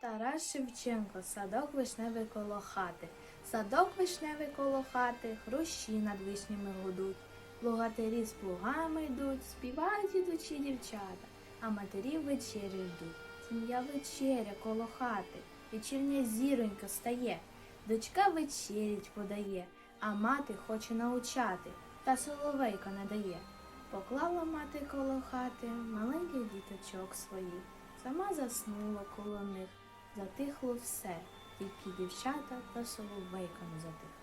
Тарас Шевченко, садок вишневий коло хати. Садок вишневий коло хати, хрущі над вишнями гудуть. Плугатирі з плугами йдуть, співають ідучі дівчата, а матері вечері йдуть. Сім'я вечеря коло хати, вечірня зіронька стає, дочка вечерять подає, а мати хоче научати, та соловейка не дає. Поклала мати коло хати маленьких діточок своїх, сама заснула коло них. Затихло все, тільки дівчата та соловейка не затих.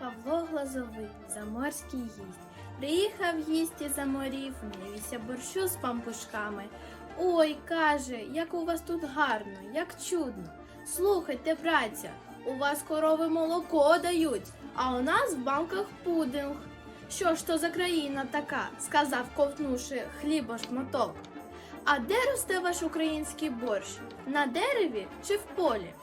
Павло Глазовий, заморський гість. Приїхав їсть із за морів, навівся борщу з пампушками. Ой, каже, як у вас тут гарно, як чудно. Слухайте, праця, у вас корови молоко дають, а у нас в банках пудинг. Що ж то за країна така? сказав, ковтнувши хліба шматок. А де росте ваш український борщ? На дереві чи в полі?